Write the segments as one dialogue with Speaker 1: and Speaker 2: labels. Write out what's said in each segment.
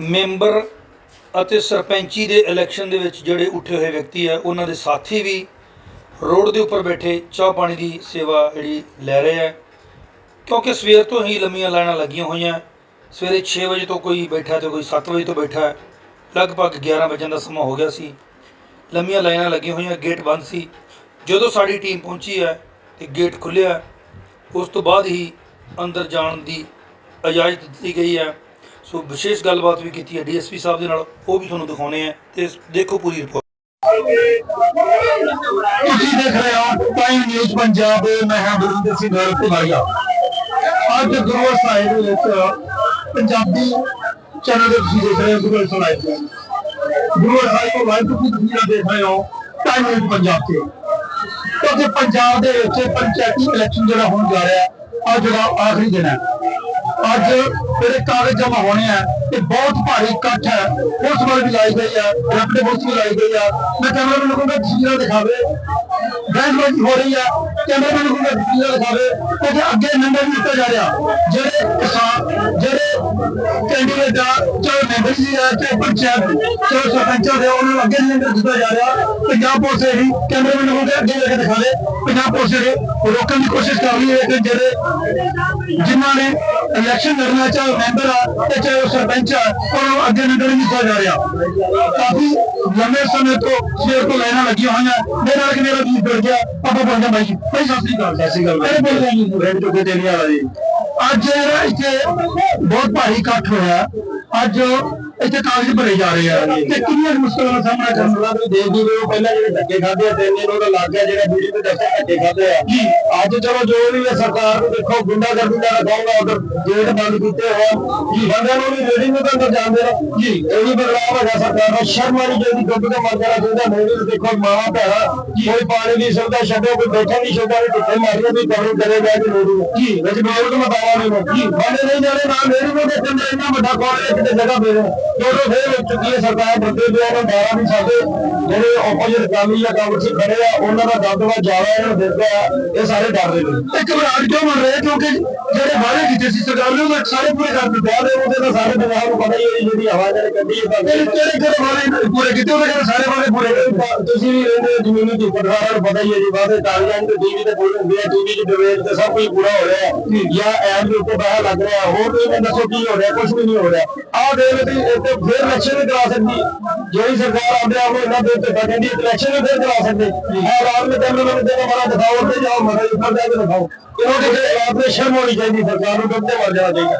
Speaker 1: Member ਅਤੇ ਸਰਪੰਚੀ ਦੇ election ਦੇ ਵਿੱਚ ਜਿਹੜੇ ਉੱਠੇ ਹੋਏ ਵਿਅਕਤੀ ਆ, ਉਹਨਾਂ ਦੇ ਸਾਥੀ ਵੀ ਰੋਡ ਦੇ ਉੱਪਰ ਬੈਠੇ ਚਾਹ ਪਾਣੀ ਦੀ ਸੇਵਾ ਜਿਹੜੀ ਲੈ ਰਹੇ ਆ। ਕਿਉਂਕਿ ਸਵੇਰ ਤੋਂ ਹੀ ਲੰਮੀਆਂ ਲਾਈਨਾਂ ਲੱਗੀਆਂ ਹੋਈਆਂ। ਸਵੇਰੇ 6 ਵਜੇ ਤੋਂ ਕੋਈ ਬੈਠਾ ਤੇ ਕੋਈ 7 ਵਜੇ ਤੋਂ ਬੈਠਾ। ਲਗਭਗ 11 ਵਜੇ ਦਾ ਸਮਾਂ ਹੋ ਗਿਆ ਸੀ। ਲੰਮੀਆਂ ਲਾਈਨਾਂ ਲੱਗੀਆਂ ਹੋਈਆਂ, ਗੇਟ ਬੰਦ ਸੀ। ਜਦੋਂ ਸਾਡੀ ਟੀਮ ਪਹੁੰਚੀ ਹੈ ਤੇ ਗੇਟ ਖੁੱਲਿਆ ਉਸ ਤੋਂ ਬਾਅਦ ਹੀ ਅੰਦਰ ਜਾਣ ਦੀ ਇਜਾਜ਼ਤ ਦਿੱਤੀ ਗਈ ਹੈ ਸੋ ਵਿਸ਼ੇਸ਼ ਗੱਲਬਾਤ ਵੀ ਕੀਤੀ ਹੈ ਡੀਐਸਪੀ ਸਾਹਿਬ ਦੇ ਨਾਲ, ਉਹ ਵੀ ਤੁਹਾਨੂੰ ਦਿਖਾਉਣੇ ਆ ਤੇ ਦੇਖੋ ਪੂਰੀ ਰਿਪੋਰਟ
Speaker 2: ਤੁਸੀਂ ਦੇਖ ਰਹੇ ਹੋ ਟਾਈਮ ਨਿਊਜ਼ ਪੰਜਾਬ ਮੈਂ ਹਾਂ ਬਰਿੰਦਰ ਸਿੰਘ ਭਲਾਈਆ ਅੱਜ ਗੁਰੂ ਸਾਹਿਬ ਦੇ ਵਿੱਚ ਪੰਜਾਬੀ ਚੈਨਲ ਦੇ ਤੁਸੀਂ ਦੇਖ ਰਹੇ ਹੋ, ਗੁਰੂ ਸਾਹਿਬ ਗੁਰੂ ਸਾਹਿਬ ਤੋਂ ਲਾਈਵ ਤੁਸੀਂ ਤਸਵੀਰਾਂ ਦੇਖ ਰਹੇ ਹੋ ਟਾਈਮ ਨਿਊਜ਼ ਪੰਜਾਬ ਤੇ। ਕਿਉਂਕਿ ਪੰਜਾਬ ਦੇ ਵਿੱਚ ਪੰਚਾਇਤੀ ਇਲੈਕਸ਼ਨ ਜਿਹੜਾ ਹੋਣ ਜਾ ਰਿਹਾ ਹੈ ਅੱਜ ਜਿਹੜਾ ਆਖਰੀ ਦਿਨ ਹੈ। ਅੱਜ ਜਿਹੜੇ ਕਾਗਜ਼ ਜਮਾ ਹੋਣੇ ਆ। ਤੇ ਬਹੁਤ ਭਾਰੀ ਇਕੱਠ ਹੈ। ਉਸ ਵੱਲ ਵੀ ਲਾਈ ਗਈ ਹੈ। ਰੈਪਿਡ ਪੁਲਿਸ ਵੀ ਲਾਈ ਗਈ ਹੈ। ਮੈਂ ਕੈਮਰਾਮੈਨ ਨੂੰ ਕਹੂੰਗਾ, ਤਸਵੀਰਾਂ ਦਿਖਾਵੇ। ਬੈਂਡਬਾਜ਼ੀ ਹੋ ਰਹੀ ਹੈ। ਕੈਮਰਾਮੈਨ ਨੂੰ ਕਹੂੰਗਾ, ਤਸਵੀਰਾਂ ਦਿਖਾਵੇ। ਕਿਉਂਕਿ ਅੱਗੇ ਨੰਬਰ ਨਹੀਂ ਦਿੱਤਾ ਜਾ ਰਿਹਾ। ਜਿਹੜੇ ਕਿਸਾਨ, ਜਿਹੜੇ ਕੈਂਡੀਡੇਟ ਆ ਚਾਹੇ ਮੈਂਬਰ ਜੀ ਆ ਚਾਹੇ ਪੰਚਾਇਤ ਚਾਹੇ ਸਰਪੰਚਾਂ ਦੇ ਉਹਨਾਂ ਨੂੰ ਅੱਗੇ ਨੰਬਰ ਦਿੱਤਾ ਜਾ ਰਿਹਾ। ਪੰਜਾਬ ਪੁਲਿਸ ਜਿਹੜੀ ਕੈਮਰਾਮੈਨ ਨੂੰ ਕਹੂੰਗਾ, ਅੱਗੇ ਲੈ ਕੇ ਦਿਖਾਵੇ। ਪੰਜਾਬ ਪੁਲਿਸ ਜਿਹੜੀ ਰੋਕਣ ਦੀ ਕੋਸ਼ਿਸ਼ ਕਰ ਰਹੀ ਹੈ ਕਿ ਜਿਹੜੇ ਜਿਨ੍ਹਾਂ ਨੇ ਇਲੈਕਸ਼ਨ ਲੜਨਾ ਚਾਹੇ ਉਹ ਮੈਂਬਰ ਆ ਤੇ ਚਾਹੇ ਉਹ ਸਰਪੰਚ ਆ ਉਹਨਾਂ ਨੂੰ ਅੱਗੇ ਨਿਕਲ ਨਹੀਂ ਦਿੱਤਾ ਜਾ ਰਿਹਾ। ਕਾਫੀ ਲੰਮੇ ਸਮੇਂ ਤੋਂ ਸਵੇਰ ਤੋਂ ਲਾਈਨਾਂ ਲੱਗੀਆਂ ਹੋਈਆਂ। ਮੇਰੇ ਨਾਲ ਕਿ ਮੇਰਾ ਵੀਰ ਜੁੜ ਗਿਆ। ਆਪਾਂ ਬੋਲਦੇ ਬਾਈ ਜੀ। ਭਾਈ ਸਤਿ ਸ੍ਰੀ ਅਕਾਲ। ਸਤਿ ਸ੍ਰੀ ਅਕਾਲ ਦੇਣੀ ਵਾਲਾ ਜੀ ਅੱਜ ਜਿਹੜਾ ਇੱਥੇ ਬਹੁਤ ਭਾਰੀ ਇਕੱਠ ਹੋਇਆ। ਅੱਜ ਇੱਥੇ ਕਾਗਜ਼ ਭਰੇ ਜਾ ਰਹੇ ਆ ਤੇ ਕਿੰਨੀਆਂ ਮੁਸ਼ਕਲਾਂ ਦਾ ਸਾਹਮਣਾ ਕਰਨਾ।
Speaker 3: ਉਹਨਾਂ ਨੂੰ ਦੇਖ ਜੀਵੇ ਉਹ ਪਹਿਲਾਂ ਜਿਹੜੇ ਧੱਕੇ ਖਾਦੇ ਆ ਤਿੰਨ ਉਹਦਾ ਲੱਗ ਗਿਆ ਜਿਹੜੇ ਵੀਡੀਓ ਤੇ ਦੱਸਿਆ ਧੱਕੇ ਖਾਦੇ ਆ।
Speaker 2: ਜੀ।
Speaker 3: ਅੱਜ ਚਲੋ ਜੋ ਵੀ ਹੈ ਸਰਕਾਰ ਨੂੰ ਦੇਖੋ ਗੁੰਡਾ ਗਰਦੀ ਦਾ ਰਖਾਉਂਗਾ ਉਧਰ ਗੇਟ ਬੰਦ ਕੀਤੇ ਹੋਏ ਆ। ਜੀ ਬੰਦਿਆਂ ਨੂੰ ਵੀ ਰੇਡਿੰਗ ਨੂੰ ਤਾਂ ਅੰਦਰ ਜਾਣ ਦੇਣਾ
Speaker 2: ਜੀ।
Speaker 3: ਇਹ ਵੀ ਬਦਲਾਅ ਹੈਗਾ ਸਰਕਾਰ ਦਾ। ਸ਼ਰਮ ਵਾਲੀ ਜਿਹੜੀ ਗੱਡ ਕੇ ਮਰ ਜਾਣਾ ਚਾਹੀਦਾ ਨਹੀਂ ਵੀ ਦੇਖੋ ਮਾਵਾ ਭੈਣਾ ਕੋਈ ਪਾਣੀ ਦੀ ਸੁਵਿਧਾ ਛੱਡੋ ਕੋਈ ਬੈਠਣ ਦੀ ਸੁਵਿਧਾ ਨਹੀਂ ਕਿੱਥੇ ਮਾਰੀਆਂ ਵੀ ਕਰੂ ਕਰੇਗਾ ਕਿ ਨਹੀਂ ਜੀ। ਵਿੱਚ ਬੋਲ ਕੇ ਮਤਾਵਾ ਨਹੀਂ ਜੀ। ਬੰਦੇ ਨਹੀਂ ਜਾਣੇ ਨਾ ਮੇਰੀ ਨੂੰ ਦੇਖਣ ਦੇ ਇੰਨਾ ਵੱਡਾ ਕਾਲਜ ਕਿਤੇ ਜਗ੍ਹਾ ਦੇ ਦੋ ਜਦੋਂ ਫੇਰ ਹੋ ਚੁੱਕੀ ਹੈ ਸਰਕਾਰ ਬੰਦੇ ਦੇ ਉਹਨਾਂ ਦਾਰਾ ਵੀ ਸਾਡੇ ਜਿਹੜੇ ਆਪੋਜੀਟ ਕਾਮੀ ਜਾਂ ਕਾਂਗਰਸੀ ਖੜੇ ਆ ਉਹਨਾਂ ਦਾ ਦਬਦਬਾ ਜ਼ਿਆਦਾ ਇਹਨਾਂ ਨੂੰ ਦਿਖਦਾ ਆ ਇਹ ਸਾਰੇ ਡਰਦੇ ਨੇ।
Speaker 2: ਤੇ ਘਬਰਾਹਟ ਕਿਉਂ ਬਣ ਰਿਹਾ? ਕਿਉਂਕਿ ਜਿਹੜੇ ਵਾਅਦੇ ਕੀਤੇ ਸੀ ਸਰਕਾਰ ਨੇ ਉਹ ਸਾਰੇ ਪੂਰੇ ਕਰ ਦਿੱਤੇ।
Speaker 3: ਬਾਅਦ ਉਹਦੇ ਤਾਂ ਸਾਰੇ ਪੰਜਾਬ ਨੂੰ ਪਤਾ ਹੀ ਹੈ ਜਿਹੜੀ ਹਵਾ ਜਿਹੜੇ ਕੱਢੀ ਹੈ
Speaker 2: ਇਹ ਕਿਹੜੇ ਕਿਹੜੇ ਵਾਅਦੇ ਪੂਰੇ ਕੀਤੇ ਉਹਦੇ ਕਹਿੰਦੇ ਸਾਰੇ ਵਾਅਦੇ ਪੂਰੇ ਕੀਤੇ
Speaker 3: ਤਾਂ ਤੁਸੀਂ ਵੀ ਰਹਿੰਦੇ ਹੋ ਜ਼ਮੀਨੀ ਦੀ ਪਟਵਾਰਾਂ ਨੂੰ ਪਤਾ ਹੀ ਹੈ ਜੀ ਵਾਦੇ ਕਾਗਜ਼ਾਂ ਤੇ ਟੀਵੀ ਤੇ ਬੋਲ ਹੁੰਦੇ ਆ ਟੀਵੀ 'ਚ ਡਿਬੇਟ ਤੇ ਸਭ ਕੁਝ ਪੂਰਾ ਹੋ ਰਿਹਾ ਹੈ। ਜਾਂ। ਐਪ ਦੇ ਉੱਤੇ ਬਾਹਰ ਲੱਗ ਰਿਹਾ ਹੋਰ ਮੈਨੂੰ ਦੱਸੋ ਕੀ ਹੋ ਰਿਹਾ ਕੁਝ ਵੀ ਨਹੀਂ ਹੋ ਰਿਹਾ। ਆਹ ਦੇਖ ਤੁਸੀਂ ਇੱਥੇ ਫੇਰ ਇਲੈਕਸ਼ਨ ਵੀ ਕਰਾ ਸਕਦੀ। ਜਿਹੜੀ ਸਰਕਾਰ ਆਉਂਦੇ ਆਪ ਨੂੰ ਇਹਨਾਂ ਦੇ ਉੱਤੇ ਬੈਠਣ ਦੀ ਇਲੈਕਸ਼ਨ ਵੀ ਫੇਰ ਕਰਾ ਸਕਦੇ। ਆਹ ਰਾਤ ਨੂੰ ਕਹਿੰਦੇ ਮੈਨੂੰ ਦੇਣਾ ਮਾਰਾ ਦਿਖਾਓ ਉੱਤੇ ਜਾਓ ਮਾਰਾ ਉੱਪਰ ਜਾ ਕੇ ਦਿਖਾਓ। ਇਹਨਾਂ ਦੇ ਆਪ ਦੇ ਸ਼ਰਮ ਹੋਣੀ ਚਾਹੀਦੀ ਸਰਕਾਰ ਨੂੰ ਡੁੱਬਦੇ ਮਰ ਜਾਣਾ ਚਾਹੀਦਾ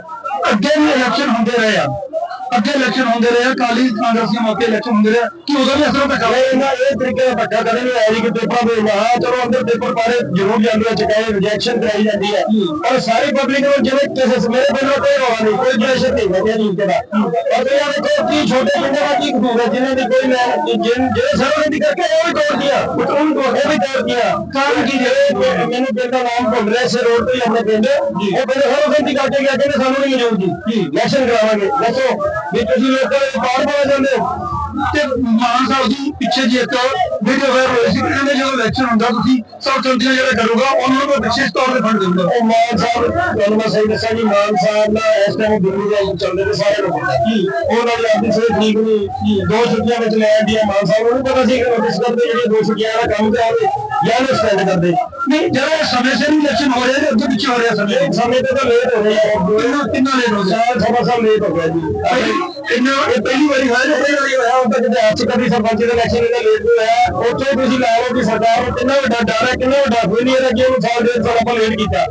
Speaker 2: ਅੱਗੇ ਵੀ ਇਲੈਕਸ਼ਨ ਹੁੰਦੇ ਰਹੇ ਆ। ਅੱਗੇ ਇਲੈਕਸ਼ਨ ਹੁੰਦੇ ਰਹੇ ਕਾਲੀ ਕਾਂਗਰਸੀ ਮੌਕੇ ਇਲੈਕਸ਼ਨ ਹੁੰਦੇ ਰਹੇ। ਕਿ ਉਦੋਂ ਵੀ ਅਸਰ ਤਾਂ
Speaker 3: ਕਦੇ ਇਹਨਾਂ ਇਹ ਤਰੀਕੇ ਦਾ ਧੱਕਾ ਕਦੇ ਨਹੀਂ ਆਇਆ ਜੀ ਕਿ ਪੇਪਰ ਦੇ ਹਾਂ ਚਲੋ ਅੰਦਰ ਪੇਪਰ ਪਾਰੇ ਜ਼ਰੂਰ ਜਾਂਦੇ ਆ ਚਕਾਏ ਰਿਜੈਕਸ਼ਨ ਕਰਾਈ ਜਾਂਦੀ ਹੈ। ਪਰ ਸਾਰੀ ਪਬਲਿਕ ਨੂੰ ਜਿਵੇਂ ਕਿਸੇ ਮੇਰੇ ਪਿੰਡੋਂ ਕੋਈ ਰੋਣਾ ਨਹੀਂ ਕੋਈ ਜੈਸ਼ਨ ਨਹੀਂ ਵਧੀਆ ਨਹੀਂ ਕਿਹਦਾ ਪਰ ਇਹ ਦੇਖੋ ਕੀ ਛੋਟੇ ਪਿੰਡਾਂ ਦਾ ਕੀ ਕਸੂਰ ਹੈ ਜਿਨ੍ਹਾਂ ਦੀ ਕੋਈ ਮੈਂ ਜਿਨ ਜਿਹੜੇ ਸਰਵਨੰਦੀ ਕਰਕੇ ਉਹ ਵੀ ਤੋੜ ਦਿਆ ਉਹ ਵੀ ਤੋੜ ਦਿਆ ਕਾਰਨ ਕੀ ਜਿਹੜੇ ਮੈਨੂੰ ਪਿੰਡ ਦਾ ਨਾਮ ਭੁੱਲ ਰਿਹਾ ਸੀ ਰੋਡ ਤੇ ਆਪਣੇ ਪਿੰਡ। ਉਹ ਪਿੰਡ ਸਰਵਨੰਦੀ ਕਰਕੇ ਗਿਆ ਕਹਿੰਦੇ ਸਾਨੂੰ ਨਹੀਂ ਮਨਜ਼ੂਰ ਜੀ। ਇਲੈਕਸ਼ਨ ਕਰਾਵਾਂਗੇ। ਦੱਸੋ। ਵੀ ਤੁਸੀਂ ਲੋਕਾਂ ਦੇ ਪਾਰ ਪਾ ਜਾਂਦੇ
Speaker 2: ਤੇ ਮਾਨ ਸਾਹਿਬ ਦੀ ਪਿੱਛੇ ਜੀ ਇੱਕ ਵੀਡੀਓ ਵਾਇਰਲ ਹੋਈ ਸੀ, ਕਹਿੰਦੇ ਜਦੋਂ ਇਲੈਕਸ਼ਨ ਹੁੰਦਾ, ਤੁਸੀਂ ਸਭ ਚੌਂਕੀਆਂ ਜਿਹੜਾ ਕਰੂਗਾ, ਉਹਨਾਂ ਨੂੰ ਵਿਸ਼ੇਸ਼ ਤੌਰ ਤੇ ਫੰਡ ਦੇਊਂਗਾ
Speaker 3: ਉਹ ਮਾਨ ਸਾਹਿਬ, ਤੁਹਾਨੂੰ ਮੈਂ ਸਹੀ ਦੱਸਾਂ ਜੀ, ਮਾਨ ਸਾਹਿਬ ਨਾ ਇਸ ਟਾਈਮ ਦਿੱਲੀ ਦੇ ਚੱਲਦੇ ਨੇ ਸਾਰੇ ਨੂੰ ਉਹਨਾਂ ਦੀ ਆਪਣੀ ਸਿਹਤ ਠੀਕ ਨਹੀਂ ਦੋ ਛੁੱਟੀਆਂ ਵਿੱਚ ਲੈ ਆਂਦੀ ਮਾਨ ਸਾਹਿਬ, ਉਹਨੂੰ ਪਤਾ ਸੀ ਕਿ ਨੋਟਿਸ ਕਰਦੇ, ਜਿਹੜੇ ਦੋ ਛੁੱਟੀਆਂ ਦਾ ਕੰਮ ਕਰਾਵੇ ਜਾਂ ਸਟੈਂਡ ਕਰਦੇ।
Speaker 2: ਨਹੀਂ ਜਿਹੜਾ ਸਮੇਂ ਸਿਰ ਹੀ ਇਲੈਕਸ਼ਨ ਹੋ ਰਿਹਾ ਤੇ ਅੱਗੇ ਪਿੱਛੇ ਹੋ ਰਿਹਾ ਸਮੇਂ
Speaker 3: ਸਮੇਂ ਤੇ ਤਾਂ ਲੇਟ ਹੋ ਰਹੀ ਹੈ
Speaker 2: ਕਿੰਨਾ ਕਿੰਨਾ ਲੇਟ ਹੋ ਗਿਆ?
Speaker 3: ਸਵਾ ਸਾਲ ਲੇਟ ਹੋ ਗਿਆ ਜੀ।
Speaker 2: ਇੰਨਾ ਇਹ ਪਹਿਲੀ ਵਾਰੀ ਹੋਇਆ ਜਾਂ ਪਹਿਲੀ ਵਾਰੀ ਹੋਇਆ
Speaker 3: ਹੁਣ ਤੱਕ ਜੇ ਅੱਜ ਕਦੀ ਸਰਪੰਚ ਦੇ ਇਲੈਕਸ਼ਨ ਇਹਦਾ ਲੇਟ ਹੋਇਆ। ਉੱਥੇ ਤੁਸੀਂ ਲਾ ਲਓ ਕਿ ਸਰਕਾਰ ਨੂੰ ਕਿੰਨਾ ਵੱਡਾ ਡਰ ਹੈ ਕਿੰਨਾ ਵੱਡਾ ਫੇਲਿਅਰ ਹੈ ਕਿ ਉਹਨੂੰ ਸਾਲ ਡੇਢ ਸਾਲ ਆਪਾਂ ਲੇਟ ਕੀਤਾ।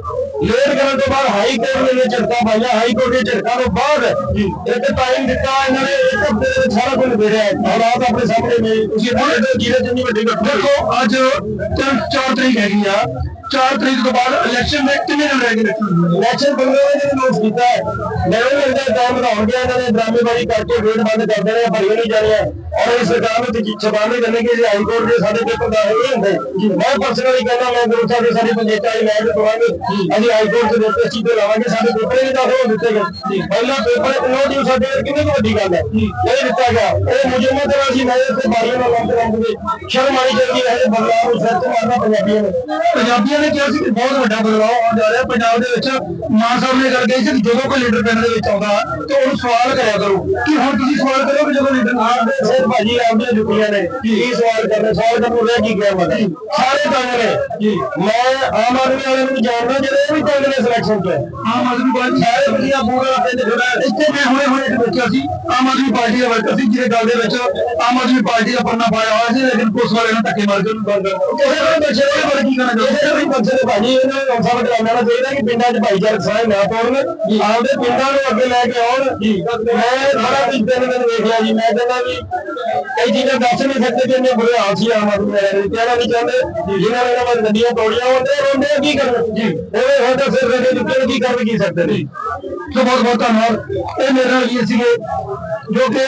Speaker 3: ਲੇਟ ਕਰਨ ਤੋਂ ਬਾਅਦ ਹਾਈ ਕੋਰਟ ਨੇ ਝਟਕਾ ਪਾਇਆ ਹਾਈ ਕੋਰਟ ਦੇ ਝਟਕਾ ਤੋਂ ਬਾਅਦ ਇੱਕ ਟਾਈਮ ਦਿੱਤਾ ਇਹਨਾਂ ਨੇ। ਇੱਕ ਹਫ਼ਤੇ ਦੇ ਵਿੱਚ ਸਾਰਾ ਕੁਝ ਦੇ ਰਿਹਾ ਹਾਲਾਤ ਆਪਣੇ ਸਾਹਮਣੇ ਨੇ ਤੁਸੀਂ ਇਹਨਾਂ ਦੇ ਜੀਰੇ ਜਿੰਨੀ ਵੱਡੀ ਘਟਨਾ
Speaker 2: ਦੇਖੋ ਅੱਜ 4 ਤਰੀਕ ਹੈਗੀ ਆ। 4 ਤਰੀਕ ਤੋਂ ਬਾਅਦ ਇਲੈਕਸ਼ਨ ਦੇ ਕਿੰਨੇ ਦਿਨ ਰਹਿ ਗਏ ਇਲੈਕਸ਼ਨ
Speaker 3: ਬੰਦੇ ਨੇ ਨੋਟ ਕੀਤਾ ਹੈ ਮੈਨੂੰ ਲੱਗਦਾ ਟਾਈਮ ਵਧਾਉਣਗੇ ਇਹਨਾਂ ਨੇ ਡਰਾਮੇਬਾਜ਼ੀ ਕਰਕੇ ਗੇਟ ਬੰਦ ਕਰ ਦੇਣੇ ਆ, ਭਰੀਆਂ ਨਹੀਂ ਜਾਣੀਆਂ ਔਰ ਇਸ ਸਰਕਾਰ ਨੂੰ ਤੇ ਚਬਾਨੇ ਕਰਨੇ ਕਿ ਜੇ ਹਾਈ ਕੋਰਟ ਦੇ ਸਾਡੇ ਪੇਪਰ ਦਾ ਇਹ ਹੁੰਦੇ। ਮੈਂ ਪਰਸਨਲੀ ਕਹਿੰਦਾ ਮੈਂ ਗੁਰੂ ਸਾਹਿਬ ਦੇ ਸਾਡੀ ਪੰਚਾਇਤਾਂ ਦੀ ਲੈਟ ਕਰਾਂਗੇ। ਅਸੀਂ ਹਾਈ ਕੋਰਟ ਦੇ ਵਿੱਚ ਅਸੀਂ ਤੇ ਲਾਵਾਂਗੇ ਸਾਡੇ ਪੇਪਰ ਹੀ ਤਾਂ ਹੋ ਦਿੱਤੇ ਗਏ। ਪਹਿਲਾਂ ਪੇਪਰ ਨੋ ਡਿਊ ਸਾਡੇ ਕਿੰਨੀ ਕੁ ਵੱਡੀ ਗੱਲ ਹੈ? ਇਹ ਦਿੱਤਾ ਗਿਆ। ਇਹ ਮੁਜਰਮਾਂ ਤੇ ਅਸੀਂ ਮੈਂ ਤੇ ਬਾਰੀਆਂ ਨਾਲ ਲੰਮ ਦੇ ਸ਼ਰਮ ਆਣੀ ਚਾਹੀਦੀ ਹੈ ਇਹ ਬਦਲਾਅ ਨੂੰ ਤੇ ਮਾਰਨਾ ਪੰਜਾਬੀਆਂ ਨੇ।
Speaker 2: ਨੇ ਕਿਹਾ ਸੀ ਕਿ ਬਹੁਤ ਵੱਡਾ ਬਦਲਾਅ ਆਉਣ ਜਾ ਰਿਹਾ। ਪੰਜਾਬ ਦੇ ਵਿੱਚ ਮਾਨ ਸਾਹਿਬ ਨੇ ਗੱਲ ਕਹੀ ਸੀ ਕਿ ਜਦੋਂ ਕੋਈ ਲੀਡਰ ਪਿੰਡ ਦੇ ਵਿੱਚ ਆਉਂਦਾ ਤੇ ਉਹਨੂੰ ਸਵਾਲ ਕਰਿਆ ਕਰੋ ਕਿ ਹੁਣ ਤੁਸੀਂ ਸਵਾਲ ਕਰੋਗੇ ਜਦੋਂ ਲੀਡਰ ਆ
Speaker 3: ਆਪ ਦੇ ਸਿਰ ਭਾਜੀ ਆਪਦੀਆਂ ਜੁੱਤੀਆਂ ਨੇ ਕੀ ਸਵਾਲ ਕਰਨੇ? ਸਵਾਲ ਕਰਨ ਨੂੰ ਰਹਿ ਕੀ ਗਿਆ ਮਤਲਬ ਸਾਰੇ ਤੰਗ ਨੇ। ਜੀ। ਮੈਂ ਆਮ ਆਦਮੀ ਵਾਲਿਆਂ ਨੂੰ ਜਾਣਦਾ ਜਿਹੜੇ ਵੀ ਤੰਗ ਨੇ ਸਿਲੈਕਸ਼ਨ ਤੋਂ
Speaker 2: ਆਮ ਆਦਮੀ ਪਾਰਟੀ
Speaker 3: ਸਾਰੇ ਵਧੀਆ ਪੂਰਾ ਪਿੰਡ ਹੈ।
Speaker 2: ਇੱਥੇ ਮੈਂ ਹੁਣੇ ਹੁਣੇ ਇੱਕ ਦੇਖਿਆ ਸੀ। ਆਮ ਆਦਮੀ ਪਾਰਟੀ ਦਾ ਵਰਕਰ ਸੀ ਜਿਹਦੇ ਗੱਲ ਦੇ ਵਿੱਚ ਆਮ ਆਦਮੀ ਪਾਰਟੀ ਦਾ ਪੰਨਾ ਪਾਇਆ ਹੋਇਆ ਸੀ ਲੇਕਿਨ ਪੁਲਿਸ ਵਾਲਿਆਂ ਨੇ ਧੱਕੇ ਮਾਰ ਕੇ ਉਹਨੂੰ ਬੰਦ ਕਰ ਦਿੱਤਾ।
Speaker 3: ਕਿਸੇ ਨੂੰ ਬੱਚੇ ਦੇ ਬਾਰੇ ਕੀ ਕਹਿਣਾ ਚਾਹੁੰਦੇ ਵੀ ਬੱਚੇ ਦੇ ਭਾਜੀ ਇਹਨਾਂ ਨੂੰ ਸਭ ਕਰਾਉਣਾ ਚਾਹੀਦਾ ਕਿ ਪਿੰਡਾਂ 'ਚ ਭਾਈਚਾਰਕ ਸਾਂਝ ਨਾ ਤੋੜਨ ਆਪਦੇ ਪਿੰਡਾਂ ਨੂੰ ਅੱਗੇ ਲੈ ਕੇ ਆਉਣ। ਮੈਂ ਸਾਰਾ ਦਿਨ ਦਿਨ ਵੇਖ ਲਿਆ ਜੀ ਮੈਂ ਕਹਿੰਦਾ ਵੀ ਕਈ ਚੀਜ਼ਾਂ ਦੱਸ ਨਹੀਂ ਸਕਦੇ ਕਿ ਇੰਨੇ ਬੁਰੇ ਹਾਲ ਸੀ ਆਮ ਆਦਮੀ ਵਾਲਿਆਂ ਦੇ ਕਹਿਣਾ ਨਹੀਂ ਚਾਹੁੰਦੇ। ਜਿਨ੍ਹਾਂ ਨੇ ਵੱਲ ਗੱਡੀਆਂ ਤੋੜੀਆਂ ਹੁੰਦੇ ਹੁੰਦੇ ਕੀ ਕਰਨ? ਜੀ। ਉਹ ਹੁਣ ਤਾਂ ਸਿਰ ਦੇ ਦਿੱਤੇ ਕੀ ਕਰਨ ਕੀ ਸਕਦੇ ਨੇ?
Speaker 2: ਸੋ ਬਹੁਤ ਬਹੁਤ ਧੰਨਵਾਦ। ਇਹ ਮੇਰੇ ਨਾਲ ਵੀਰ ਸੀਗੇ ਜੋ ਕਿ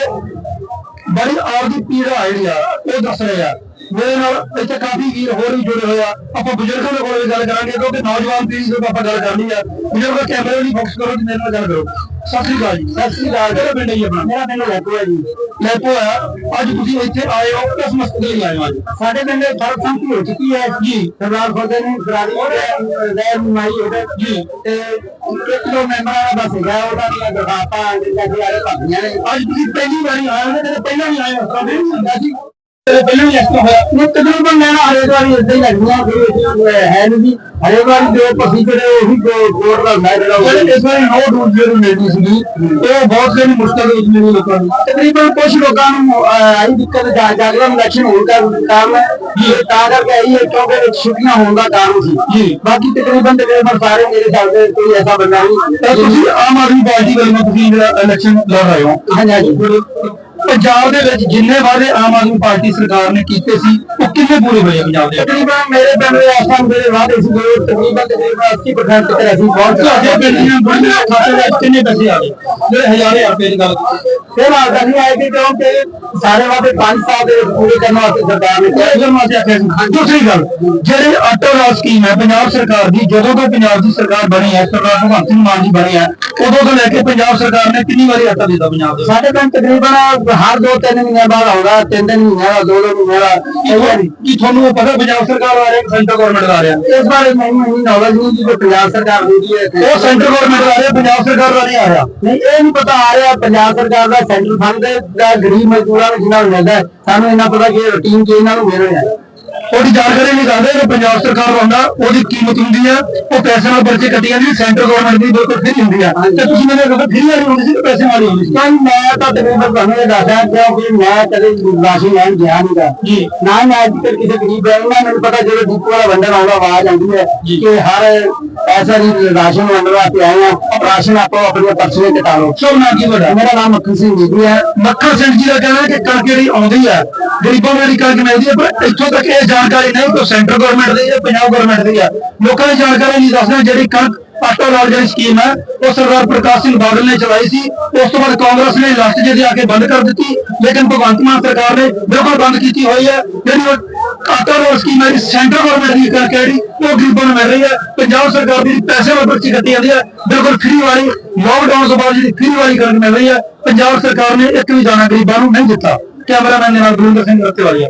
Speaker 2: ਬੜੀ ਆਪਦੀ ਪੀੜਾ ਜਿਹੜੀ ਆ ਉਹ ਦੱਸ ਰਹੇ ਆ। ਮੇਰੇ ਨਾਲ ਇੱਥੇ ਕਾਫੀ ਵੀਰ ਹੋਰ ਵੀ ਜੁੜੇ ਹੋਏ ਆ। ਆਪਾਂ ਬਜ਼ੁਰਗਾਂ ਦੇ ਕੋਲ ਵੀ ਗੱਲ ਕਰਾਂਗੇ ਕਿਉਂਕਿ ਨੌਜਵਾਨ ਪੀੜ੍ਹੀ ਤੋਂ ਆਪਾਂ ਗੱਲ ਕਰਨੀ ਆ। ਬਜ਼ੁਰਗਾਂ ਕੈਮਰੇ ਨਹੀਂ ਫੋਕਸ ਕਰੋ ਤੇ ਮੇਰੇ ਨਾਲ ਗੱਲ ਕਰੋ। ਸਤਿ ਸ੍ਰੀ ਅਕਾਲ ਜੀ। ਸਤਿ ਸ੍ਰੀ ਅਕਾਲ। ਕਿਹੜਾ ਪਿੰਡ ਹੈ ਜੀ ਆਪਣਾ?
Speaker 3: ਮੇਰਾ ਪਿੰਡ ਲੈਪੋ ਹੈ ਜੀ।
Speaker 2: ਲੈਪੋ ਆ। ਅੱਜ ਤੁਸੀਂ ਇੱਥੇ ਆਏ ਹੋ ਕਿਸ ਮਸਲੇ ਲਈ ਆਏ ਹੋ ਅੱਜ?
Speaker 3: ਸਾਡੇ ਪਿੰਡ ਸਰਬਸੰਮਤੀ ਹੋ ਚੁੱਕੀ ਹੈ। ਜੀ। ਸਰਦਾਰ ਫਤਿਹ ਨੇ ਬਰਾਦਰੀ ਰਹਿ ਮਾਈ ਉਹਦੇ ਜੀ। ਤੇ ਇੱਕ ਦੋ ਮੈਂਬਰਾਂ ਦਾ ਬਸ ਹੈਗਾ ਉਹਦਾ ਦੀਆਂ ਦਰਖਾਸਤਾਂ ਜਿਹੜੇ ਵਾਲੇ ਭਾਗੀਆਂ ਨੇ।
Speaker 2: ਅੱਜ ਤੁਸੀਂ ਪਹਿਲੀ ਵਾਰੀ ਆਏ ਹੋ ਤੇ ਪਹਿਲਾਂ ਵੀ ਆਏ ਹੋ ਕਦੇ ਨਹੀਂ ਹੁੰਦਾ ਜੀ। ਪਹਿਲਾਂ ਇਸ ਤਰ੍ਹਾਂ ਹੋਇਆ।
Speaker 3: ਇਹ ਤਕਰੀਬਨ ਲੈਣਾ ਹਰੇਕ ਵਾਰੀ ਇਦਾਂ ਹੀ ਲੱਗਦੀਆਂ ਕੋਈ ਹੈ ਨਹੀਂ ਜੀ। ਹਰੇਕ ਵਾਰੀ ਜੋ ਪ੍ਰੋਸੀਜਰ ਹੈ ਉਹੀ ਕੋਰਟ ਦਾ ਹੈ ਜਿਹੜਾ ਉਹ-
Speaker 2: ਜਿਹੜੇ ਇਸ ਵਾਰੀ ਨੋ ਡੂਟ ਜਿਹੜੀ ਮਿਲਦੀ ਸੀਗੀ ਉਹ ਬਹੁਤ ਸਾਰੀ ਮੁਸ਼ਕਲ ਵਿੱਚ ਮਿਲੀ ਲੋਕਾਂ ਨੂੰ
Speaker 3: ਤਕਰੀਬਨ ਕੁਝ ਲੋਕਾਂ ਨੂੰ ਆਈ ਦਿੱਕਤ ਜਾ ਜਾਗਰਣ ਇਲੈਕਸ਼ਨ ਹੋਣ ਦਾ ਕਾਰਨ ਇਹ ਤਾਂ ਕਰਕੇ ਆਈ ਹੈ ਕਿਉਂਕਿ ਵਿੱਚ ਛੁੱਟੀਆਂ ਹੋਣ ਦਾ ਕਾਰਨ ਸੀ।
Speaker 2: ਜੀ।
Speaker 3: ਬਾਕੀ ਤਕਰੀਬਨ ਤਕਰੀਬਨ ਸਾਰੇ ਮੇਰੇ ਹਿਸਾਬ ਦੇ ਕੋਈ ਐਸਾ ਬੰਦਾ ਨਹੀਂ।
Speaker 2: ਤੁਸੀਂ ਆਮ ਆਦਮੀ ਪਾਰਟੀ ਵੱਲੋਂ ਤੁਸੀਂ ਜਿਹੜਾ ਇਲੈਕਸ਼ਨ ਲੜ ਰਹੇ ਹੋ
Speaker 3: ਹਾਂਜੀ ਹਾਂਜੀ।
Speaker 2: ਪੰਜਾਬ ਦੇ ਵਿੱਚ ਜਿੰਨੇ ਵਾਅਦੇ ਆਮ ਆਦਮੀ ਪਾਰਟੀ ਸਰਕਾਰ ਨੇ ਕੀਤੇ ਸੀ ਉਹ ਕਿੰਨੇ ਪੂਰੇ ਹੋਏ ਆ ਪੰਜਾਬ ਦੇ?
Speaker 3: ਤਕਰੀਬਨ ਮੇਰੇ ਪਿੰਡ ਦੇ ਆਸਾਂ ਮੇਰੇ ਵਾਅਦੇ ਸੀ ਜੋ ਤਕਰੀਬਨ ਤਕਰੀਬਨ 80% ਤੱਕ ਅਸੀਂ ਪਹੁੰਚ
Speaker 2: ਤੁਹਾਡੇ ਪਿੰਡ ਦੀਆਂ ਖਾਤੇ ਵਿੱਚ ਕਿੰਨੇ ਪੈਸੇ ਆ ਗਏ? ਜਿਹੜੇ ਹਜ਼ਾਰੇ ਰੁਪਏ ਦੀ ਗੱਲ
Speaker 3: ਫਿਰ ਆਉਂਦਾ ਨਹੀਂ ਆਏ ਕਿ ਕਿਉਂਕਿ ਸਾਰੇ ਵਾਅਦੇ 5 ਸਾਲ ਦੇ ਪੂਰੇ ਕਰਨ ਵਾਸਤੇ ਸਰਕਾਰ ਨੇ ਕਿਹਾ
Speaker 2: ਗੱਲ ਮਾਤੇ ਆਖਿਆ ਸੀ। ਦੂਸਰੀ ਗੱਲ ਜਿਹੜੇ ਆਟੋ ਰਾਜ ਸਕੀਮ ਹੈ ਪੰਜਾਬ ਸਰਕਾਰ ਦੀ ਜਦੋਂ ਤੋਂ ਪੰਜਾਬ ਦੀ ਸਰਕਾਰ ਬਣੀ ਹੈ ਸਰਦਾਰ ਭਗਵੰਤ ਸਿੰਘ ਮਾਨ ਜੀ ਬਣੇ ਹੈ ਉਦੋਂ ਤੋਂ ਲੈ ਕੇ ਪੰਜਾਬ ਸਰਕਾਰ ਨੇ ਕਿੰਨੀ ਵਾਰੀ ਆਟਾ ਦਿੱਤਾ ਪੰਜਾਬ ਦੇ?
Speaker 3: ਸਾਡੇ ਪਿੰਡ ਤਕਰੀਬਨ ਹਰ ਦੋ ਤਿੰਨ ਮਹੀਨੇ ਬਾਅਦ ਆਉਂਦਾ ਤਿੰਨ ਤਿੰਨ ਮਹੀਨੇ ਦਾ ਦੋ ਦੋ ਮਹੀਨੇ ਦਾ ਕਈ ਵਾਰੀ
Speaker 2: ਕੀ ਤੁਹਾਨੂੰ ਪਤਾ ਪੰਜਾਬ ਸਰਕਾਰ ਆ ਰਿਹਾ ਸੈਂਟਰ ਗਵਰਨਮੈਂਟ ਆ ਰਿਹਾ?
Speaker 3: ਇਸ ਬਾਰੇ ਮੈਨੂੰ ਨਹੀਂ ਨੌਲੇਜ ਨਹੀਂ ਕਿ ਕੋਈ ਪੰਜਾਬ ਸਰਕਾਰ ਦੀ ਹੈ ਇੱਥੇ।
Speaker 2: ਉਹ ਸੈਂਟਰ ਗਵਰਨਮੈਂਟ ਆ ਰਿਹਾ ਪੰਜਾਬ ਸਰਕਾਰ ਦਾ ਨਹੀਂ ਆ ਰਿਹਾ।
Speaker 3: ਨਹੀਂ ਇਹ ਨਹੀਂ ਪਤਾ ਆ ਰਿਹਾ ਪੰਜਾਬ ਸਰਕਾਰ ਦਾ ਸੈਂਟਰ ਫੰਡ ਦਾ ਗਰੀਬ ਮਜ਼ਦੂਰਾਂ ਨੂੰ ਜਿਨ੍ਹਾਂ ਨੂੰ ਮਿਲਦਾ ਹੈ, ਸਾਨੂੰ ਇਹਨਾਂ ਪਤਾ ਕਿ ਰੂਟੀਨ ਚ ਇਹਨਾਂ ਨੂੰ ਮਿਲ ਰਿਹਾ ਹੈ।
Speaker 2: ਉਹਦੀ ਜਾਣਕਾਰੀ ਨਹੀਂ ਦਿੰਦੇ ਕਿ ਪੰਜਾਬ ਸਰਕਾਰ ਹੁੰਦਾ ਉਹਦੀ ਕੀਮਤ ਹੁੰਦੀ ਆ ਉਹ ਪੈਸੇ ਨਾਲ ਪਰਚੇ ਕੱਟੀ ਜਾਂਦੀ ਸੈਂਟਰ ਗਵਰਨਮੈਂਟ ਦੀ ਬਿਲਕੁਲ ਫ੍ਰੀ ਹੁੰਦੀ ਆ। ਤੇ ਤੁਸੀਂ ਮੈਨੂੰ ਇਹ ਦੱਸੋ ਫ੍ਰੀ ਵਾਲੀ ਹੁੰਦੀ ਸੀ ਕਿ ਪੈਸੇ ਵਾਲੀ ਹੁੰਦੀ ਸੀ?
Speaker 3: ਤਾਂ ਮੈਂ ਤਾਂ ਤਕਰੀਬਨ ਤੁਹਾਨੂੰ ਇਹ ਦੱਸਦਾ ਕਿਉਂਕਿ ਮੈਂ ਕਦੇ ਰਾਸ਼ਨ ਲੈਣ ਗਿਆ ਨਹੀਂਗਾ
Speaker 2: ਜੀ।
Speaker 3: ਨਾ ਮੈਂ ਅੱਜ ਤੱਕ ਕਿਸੇ ਗਰੀਬ ਹੈ ਉਹਨਾਂ ਮੈਨੂੰ ਪਤਾ ਜਦੋਂ ਡਿਪੂ ਵਾਲਾ ਵੰਡਣ ਆਉਂਦਾ ਆਵਾਜ਼ ਆਉਂਦੀ ਹੈ ਕਿ ਹਰ ਐਸਾ ਨਹੀਂ ਰਾਸ਼ਨ ਵੰਡਣ ਵਾਸਤੇ ਆਏ ਆ ਰਾਸ਼ਨ ਆਪੋ ਆਪਣੇ ਪਰਚੇ ਕਟਾ ਲਓ।
Speaker 2: ਸੋ ਨਾ ਕੀ ਵੱਡਾ
Speaker 3: ਮੇਰਾ ਨਾਮ ਮੱਖਣ ਸਿੰਘ ਨੀਦੀ ਹੈ।
Speaker 2: ਮੱਖਣ ਸਿੰਘ ਜੀ ਦਾ ਕਹਿਣਾ ਕਿ ਕਣਕ ਜਿਹੜੀ ਆਉਂਦੀ ਹੈ ਗਰੀਬਾਂ ਜਿਹੜੀ ਕਣਕ ਮਿਲਦੀ ਹੈ ਪਰ ਇੱਥੋਂ ਤੱਕ ਇਹ ਜਾਣਕਾਰੀ ਨਹੀਂ, ਉਹ ਸੈਂਟਰ ਗਵਰਨਮੈਂਟ ਦੀ ਹੈ ਪੰਜਾਬ ਗਵਰਨਮੈਂਟ ਦੀ ਹੈ ਲੋਕਾਂ ਦੀ ਜਾਣਕਾਰੀ ਨਹੀਂ ਦੱਸਦੇ, ਜਿਹੜੀ ਕਣਕ ਆਟੋ ਨਾਲ ਜਿਹੜੀ ਸਕੀਮ ਹੈ ਉਹ ਸਰਦਾਰ ਪ੍ਰਕਾਸ਼ ਸਿੰਘ ਬਾਦਲ ਨੇ ਚਲਾਈ ਸੀ। ਉਸ ਤੋਂ ਬਾਅਦ ਕਾਂਗਰਸ ਨੇ ਲਾਸਟ ਜਿਹੇ ਆ ਕੇ ਬੰਦ ਕਰ ਦਿੱਤੀ, ਲੇਕਿਨ ਭਗਵੰਤ ਮਾਨ ਸਰਕਾਰ ਨੇ ਬਿਲਕੁਲ ਬੰਦ ਕੀਤੀ ਹੋਈ ਹੈ ਜਿਹੜੀ ਆਟੋ ਨਾਲ ਸਕੀਮ ਹੈ ਸੈਂਟਰ ਗਵਰਨਮੈਂਟ ਦੀ ਕਣਕ ਹੈ ਜਿਹੜੀ, ਉਹ ਗਰੀਬਾਂ ਨੂੰ ਮਿਲ ਰਹੀ ਹੈ ਪੰਜਾਬ ਸਰਕਾਰ ਦੀ ਪੈਸੇ ਨਾਲ ਪਰਚੀ ਕੱਟੀ ਜਾਂਦੀ ਹੈ ਬਿਲਕੁਲ ਫ੍ਰੀ ਵਾਲੀ ਲੋਕਡਾਊਨ ਤੋਂ ਬਾਅਦ ਜਿਹੜੀ ਫ੍ਰੀ ਵਾਲੀ ਕਣਕ ਮਿਲ ਰਹੀ ਹੈ ਪੰਜਾਬ ਸਰਕਾਰ ਨੇ ਇੱਕ ਵੀ ਦਾਣਾ ਗਰੀਬਾਂ ਨੂੰ ਨਹੀਂ ਦਿੱਤਾ। ਕੈਮਰਾਮੈਨ ਦੇ ਨਾਲ ਗੁਰਿੰਦਰ ਸਿੰਘ ਰੱਤੇਵਾਲੀਆ